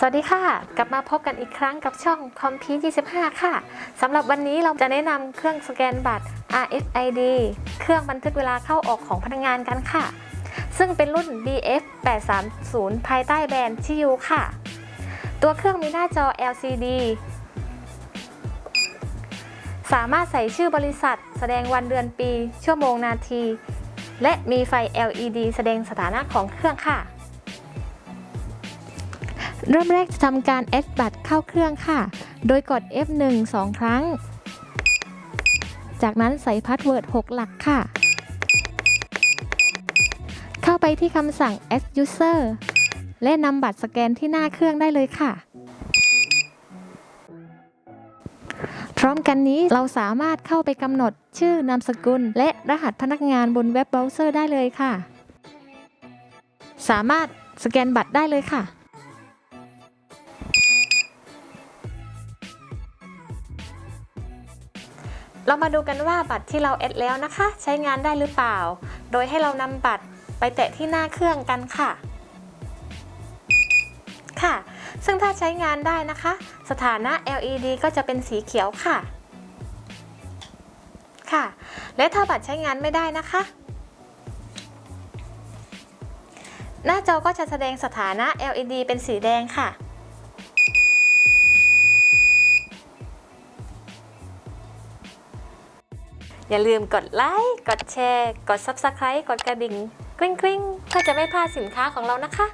สวัสดีค่ะ กลับมาพบกันอีกครั้งกับช่อง c o m p u t 25 ค่ะสำหรับวันนี้เราจะแนะนำเครื่องสแกนบัตร RFID เครื่องบันทึกเวลาเข้าออกของพนักงานกันค่ะ ซึ่งเป็นรุ่น BF 830ภายใต้แบรนด์ชิยูค่ะ ตัวเครื่องมีหน้าจอ LCD สามารถใส่ชื่อบริษัท แสดงวันเดือนปี ชั่วโมงนาที และมีไฟ LED แสดงสถานะของเครื่องค่ะ เริ่มแรกจะทำการแอดบัตรเข้าเครื่องค่ะ โดยกด F1 2 ครั้ง จากนั้นใส่พาสเวิร์ด 6 หลักค่ะ เข้าไปที่คำสั่ง Add User และนำบัตรสแกนที่หน้าเครื่องได้เลยค่ะ พร้อมกันนี้เราสามารถเข้าไปกำหนดชื่อนามสกุล และรหัสพนักงานบนเว็บเบราว์เซอร์ได้เลยค่ะ สามารถสแกนบัตรได้เลยค่ะ เรามาดูกันว่าบัตรที่เราแอดแล้วนะคะ ใช้งานได้หรือเปล่า โดยให้เรานำบัตรไปแตะที่หน้าเครื่องกันค่ะ ค่ะ ซึ่งถ้าใช้งานได้นะคะ สถานะ LED ก็จะเป็นสีเขียวค่ะ ค่ะ และถ้าบัตรใช้งานไม่ได้นะคะ หน้าจอก็จะแสดงสถานะ LED เป็นสีแดงค่ะ อย่าลืมกดไลค์ กดแชร์ กด Subscribe กดกระดิ่งกริ๊งกริ๊งเพื่อจะไม่พลาดสินค้าของเรานะคะ